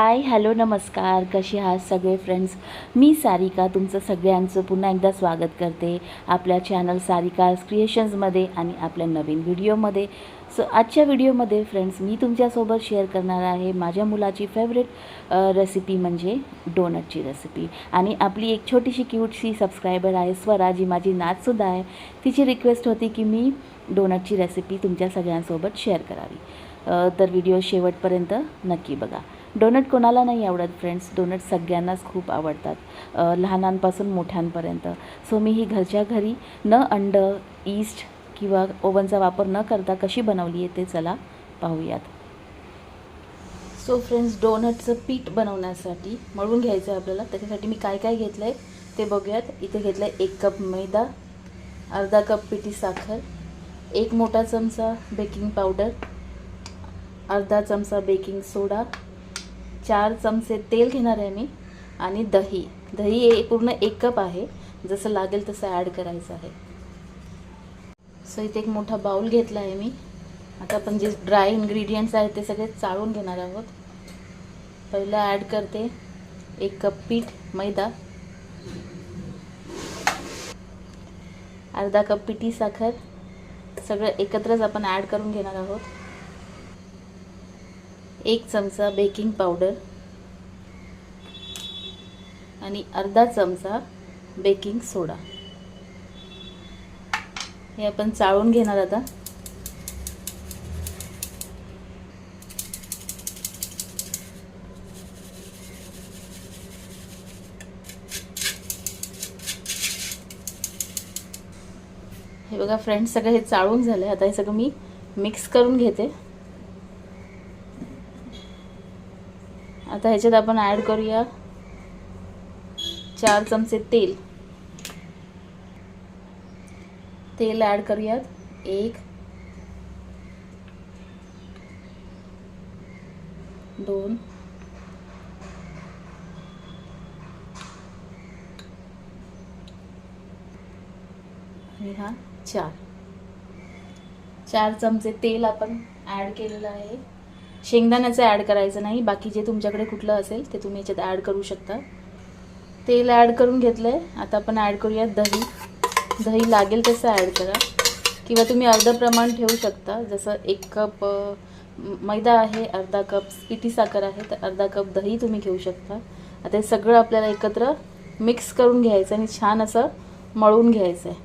Hi hello नमस्कार. कसे आहात सगळे फ्रेंड्स मी सारिका तुमचं सगळ्यांचं पुन्हा एकदा स्वागत करते आपल्या चॅनल सारिका क्रिएशन्समध्ये आणि आपल्या नवीन व्हिडिओमध्ये सो आजच्या व्हिडिओमध्ये फ्रेंड्स मी तुमच्यासोबत शेअर करणार आहे माझ्या मुलाची फेवरेट रेसिपी म्हणजे डोनटची रेसिपी आणि आपली एक छोटीशी क्यूटशी सबस्क्रायबर आहे स्वरा जी माझी नाचसुद्धा आहे. तिची रिक्वेस्ट होती की मी डोनटची रेसिपी तुमच्या सगळ्यांसोबत शेअर करावी. तर व्हिडिओ शेवटपर्यंत नक्की बघा. डोनट कोणाला नाही आवडत फ्रेंड्स डोनट सगळ्यांनाच खूप आवडतात लहानांपासून मोठ्यांपर्यंत. सो मी ही घरच्या घरी न अंड ईस्ट किंवा ओव्हनचा वापर न करता कशी बनवली आहे ते चला पाहूयात. सो फ्रेंड्स डोनटचं पीठ बनवण्यासाठी मळून घ्यायचं आहे आपल्याला. त्याच्यासाठी मी काय काय घेतलं आहे ते बघूयात. इथे घेतलं आहे एक कप मैदा अर्धा कप पिठी साखर एक मोठा चमचा बेकिंग पावडर अर्धा चमचा बेकिंग सोडा चार चमचे तेल घेणार आहे मी आणि दही. दही हे पूर्ण एक कप आहे. जसं लागेल तसं ॲड करायचं आहे. सो इथे एक मोठा बाऊल घेतला आहे मी. आता आपण जे ड्राय इन्ग्रेडियंट्स आहेत ते सगळे चाळून घेणार आहोत. पहिलं ॲड करते एक कप पीठ मैदा. अर्धा कप पिठी साखर. सगळं एकत्रच आपण ॲड करून घेणार आहोत. एक चमचा बेकिंग पावडर आणि अर्धा चमचा बेकिंग सोडा. हे आपण चाळून घेणार आता. हे बघा फ्रेंड्स सगळं हे चाळून झालं आता हे सगळं मी मिक्स करून घेते. आता ह्याच्यात आपण ॲड करूया चार चमचे तेल. तेल ॲड करूयात. एक दोन आणि हा चार. चार चमचे तेल आपण ॲड केलेलं आहे. शेंगदाण्याचं ॲड करायचं नाही बाकी जे तुमच्याकडे कुठलं असेल ते तुम्ही याच्यात ॲड करू शकता. तेल ॲड करून घेतलं आहे आता आपण ॲड करूयात दही. दही लागेल तसं ॲड करा. किंवा तुम्ही अर्धं प्रमाण ठेवू शकता जसं एक कप मैदा आहे अर्धा कप पिठी साखर आहे तर अर्धा कप दही तुम्ही घेऊ शकता. आता हे सगळं आपल्याला एकत्र मिक्स करून घ्यायचं आणि छान असं मळून घ्यायचं आहे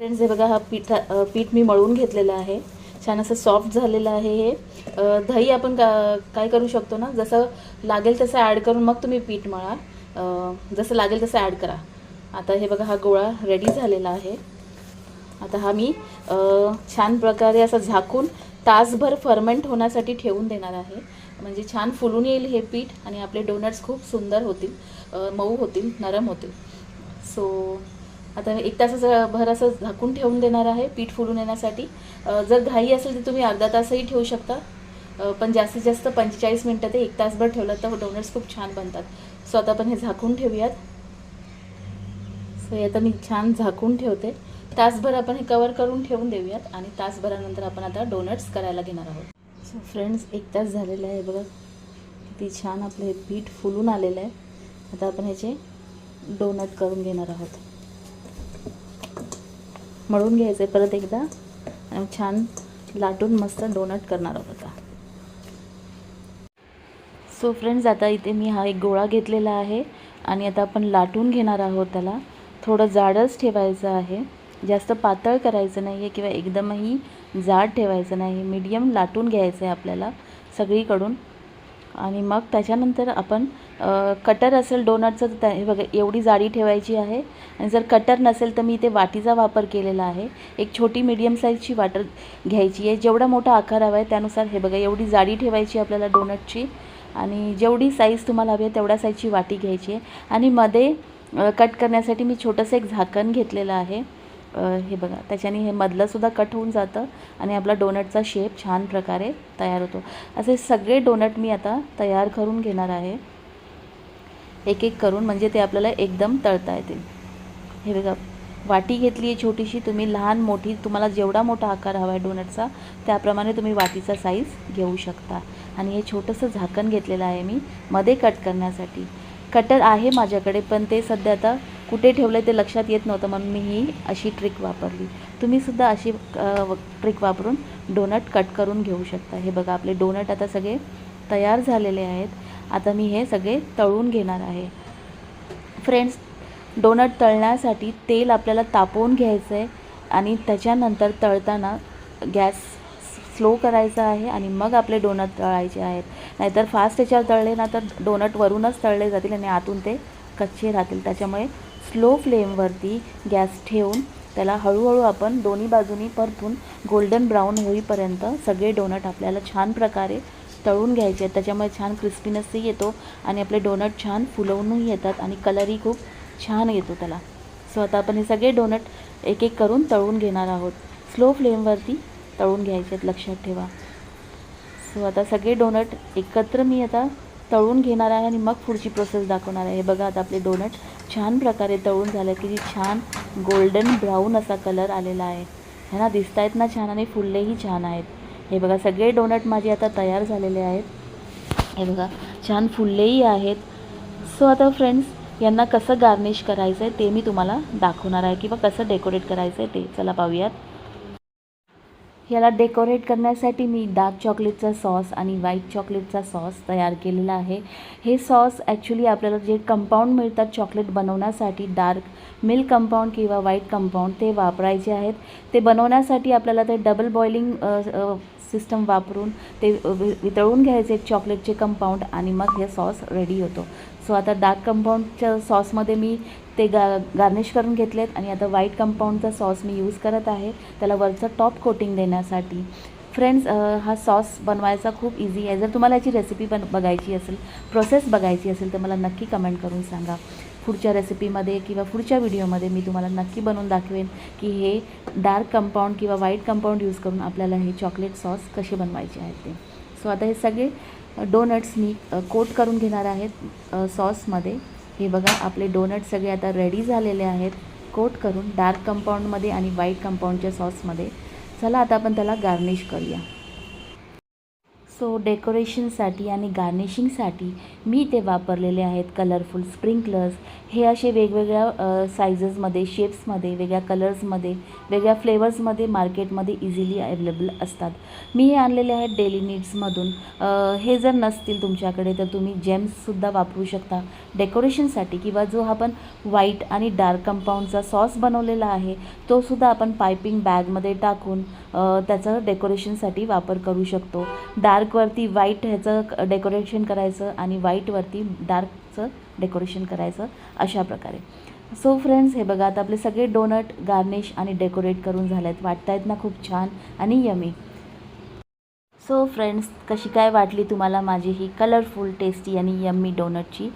फ्रेंड्स हे बघा हा पीठा पीठ मी मळून घेतलेलं आहे. छान असं सॉफ्ट झालेलं आहे हे. दही आपण का काय करू शकतो ना? जसं लागेल तसं ॲड करून मग तुम्ही पीठ मळा. जसं लागेल तसं ॲड करा. आता हे बघा हा गोळा रेडी झालेला आहे. आता हा मी छान प्रकारे असं झाकून तासभर फर्मेंट होण्यासाठी ठेवून देणार आहे. म्हणजे छान फुलून येईल हे पीठ आणि आपले डोनट्स खूप सुंदर होतील. मऊ होतील नरम होतील. सो आता एक तासाचं भर असं झाकून ठेवून देणार आहे पीठ फुलून येण्यासाठी. जर घाई असेल तर तुम्ही अर्धा तासही ठेवू शकता. पण जास्तीत जास्त पंचेचाळीस मिनटं ते एक तासभर ठेवलं तर डोनट्स खूप छान बनतात. सो आता आपण हे झाकून ठेवूयात. सो हे आता मी छान झाकून ठेवते. तासभर आपण हे कवर करून ठेवून देऊयात आणि तासभरानंतर आपण आता डोनट्स करायला घेणार आहोत. सो फ्रेंड्स एक तास झालेला आहे बघा. किती छान आपलं हे पीठ फुलून आलेलं आहे. आता आपण ह्याचे डोनट करून घेणार आहोत. मळून घ्यायचं आहे परत एकदा. आणि छान लाटून मस्त डोनट करणार आहोत आता. सो फ्रेंड्स आता इथे मी हा एक गोळा घेतलेला आहे. आणि आता आपण लाटून घेणार आहोत त्याला. थोडं जाडच ठेवायचं आहे. जास्त पातळ करायचं नाही आहे किंवा एकदमही जाड ठेवायचं नाही मीडियम लाटून घ्यायचं आहे आपल्याला सगळीकडून. आणि मग त्याच्यानंतर आपण कटर असेल डोनटचं तर त्या हे बघा एवढी जाडी ठेवायची आहे. आणि जर कटर नसेल तर मी इथे वाटीचा वापर केलेला आहे. एक छोटी मीडियम साईजची वाटर घ्यायची आहे. जेवढा मोठा आकार हवा आहे त्यानुसार हे बघा एवढी जाडी ठेवायची आपल्याला डोनटची. आणि जेवढी साईज तुम्हाला हवी आहे तेवढ्या साईजची वाटी घ्यायची आहे. आणि मध्ये कट करण्यासाठी मी छोटंसं एक झाकण घेतलेलं आहे. हे बघा त्याच्याने हे मधलंसुद्धा कट होऊन जातं आणि आपला डोनटचा शेप छान प्रकारे तयार होतो. असे सगळे डोनट मी आता तयार करून घेणार आहे. एक एक करून म्हणजे ते आपल्याला एकदम तळता येतील. हे बघा वाटी घेतली आहे छोटीशी तुम्ही लहान मोठी तुम्हाला जेवढा मोठा आकार हवा आहे डोनटचा त्याप्रमाणे तुम्ही वाटीचा साईज घेऊ शकता. आणि हे छोटंसं झाकण घेतलेलं आहे मी मध्ये कट करण्यासाठी. कटर आहे माझ्याकडे पण ते सध्या आता कुठे ठेवलं ते लक्षात येत नव्हतं म्हणून मी ही अशी ट्रिक वापरली. तुम्हीसुद्धा अशी ट्रिक वापरून डोनट कट करून घेऊ शकता. हे बघा आपले डोनट आता सगळे तयार झालेले आहेत. आता मी हे सगळे तळून घेणार आहे. फ्रेंड्स डोनट तळण्यासाठी तेल आपल्याला तापवून घ्यायचं आहे आणि त्याच्यानंतर तळताना गॅस स्लो करायचा आहे आणि मग आपले डोनट तळायचे आहेत. नाहीतर फास्ट याच्यावर तळले ना तर डोनट वरूनच तळले जातील आणि आतून ते कच्चे राहतील. त्याच्यामुळे स्लो फ्लेमवरती गॅस ठेवून त्याला हळूहळू आपण दोन्ही बाजूनी परतून गोल्डन ब्राऊन होईपर्यंत सगळे डोनट आपल्याला छान प्रकारे तळून घ्यायचे आहेत. त्याच्यामुळे छान क्रिस्पीनेसही येतो आणि आपले डोनट छान फुलवूनही येतात आणि कलरही खूप छान येतो त्याला. सो आता आपण हे सगळे डोनट एक एक करून तळून घेणार आहोत. स्लो फ्लेमवरती तळून घ्यायचे आहेत लक्षात ठेवा. सो आता सगळे डोनट एकत्र मी आता तळून घेणार आहे आणि मग पुढची प्रोसेस दाखवणार आहे. हे बघा आता आपले डोनट छान प्रकारे तळून झाले किती छान गोल्डन ब्राऊन असा कलर आलेला आहे. है ना दिसत आहेत ना छान आणि फुललेही छान आहेत. हे बघा सगळे डोनट माझे आता तयार झालेले आहेत. हे बघा छान फुललेही आहेत. सो आता फ्रेंड्स यांना कसं गार्निश करायचं आहे ते मी तुम्हाला दाखवणार आहे किंवा कसं डेकोरेट करायचं आहे ते. चला पाहूयात. याला डेकोरेट करण्यासाठी मी डार्क चॉकलेटचा सॉस आणि व्हाईट चॉकलेटचा सॉस तयार केलेला आहे. हे सॉस ॲक्च्युली आपल्याला जे कंपाऊंड मिळतात चॉकलेट बनवण्यासाठी डार्क मिल्क कंपाऊंड किंवा व्हाईट कंपाऊंड ते वापरायचे आहेत. ते बनवण्यासाठी आपल्याला ते डबल बॉइलिंग सिस्टम वापरून ते वि वितळून घ्यायचे चॉकलेटचे कंपाऊंड आणि मग हे सॉस रेडी होतो. सो आता डार्क कंपाऊंडच्या सॉसमध्ये मी ते गा गार्निश करून घेतलेत आणि आता व्हाईट कंपाऊंडचा सॉस मी यूज करत आहे. त्याला वरचं टॉप कोटिंग देण्यासाठी. फ्रेंड्स हा सॉस बनवायचा खूप इझी आहे. जर तुम्हाला याची रेसिपी बन बघायची असेल प्रोसेस बघायची असेल तर मला नक्की कमेंट करून सांगा. पुढच्या रेसिपीमध्ये किंवा पुढच्या व्हिडिओमध्ये मी तुम्हाला नक्की बनवून दाखवेन की हे डार्क कंपाऊंड किंवा व्हाईट कंपाऊंड यूज करून आपल्याला हे चॉकलेट सॉस कसे बनवायचे आहेत ते. सो आता हे सगळे डोनट्स मी कोट करून घेणार आहेत सॉसमध्ये हे बघा आपले डोनट सगळे आता रेडी झालेले आहेत. कोट करून डार्क कंपाऊंडमध्ये आणि व्हाईट कंपाऊंडच्या सॉसमध्ये चला आता आपण त्याला गार्निश करूया. सो डेकोरेशनसाठी आणि गार्निशिंगसाठी मी ते वापरलेले आहेत कलरफुल स्प्रिंकलर्स. हे असे वेगवेगळ्या सायझेसमध्ये शेप्समध्ये वेगळ्या कलर्समध्ये वेगळ्या फ्लेवर्समध्ये मार्केटमध्ये इझिली अवेलेबल असतात. मी हे आणलेले आहेत डेली नीड्समधून हे जर नसतील तुमच्याकडे तर तुम्ही जेम्ससुद्धा वापरू शकता. डेकोरेशनसाठी किंवा जो आपण व्हाईट आणि डार्क कंपाऊंडचा सॉस बनवलेला आहे तोसुद्धा आपण पायपिंग बॅगमध्ये टाकून त्याचं डेकोरेशनसाठी वापर करू शकतो. डार्क डार्कवरती व्हाईट ह्याचं डेकोरेशन करायचं आणि व्हाईटवरती डार्कचं डेकोरेशन करायचं अशा प्रकारे. सो फ्रेंड्स हे बघा आता आपले सगळे डोनट गार्निश आणि डेकोरेट करून झाले आहेत वाटत आहेत ना खूप छान आणि यमी सो फ्रेंड्स कशी काय वाटली तुम्हाला माझी ही कलरफुल टेस्टी आणि यम्मी डोनटची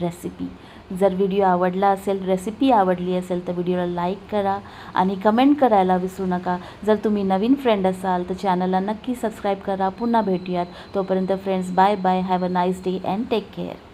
रेसिपी जर व्हिडिओ आवडला असेल रेसिपी आवडली असेल तर व्हिडिओला लाईक करा आणि कमेंट करायला विसरू नका. जर तुम्ही नवीन फ्रेंड असाल तर चॅनलला नक्की सबस्क्राईब करा. पुन्हा भेटूयात. तोपर्यंत friends bye bye have a nice day and take care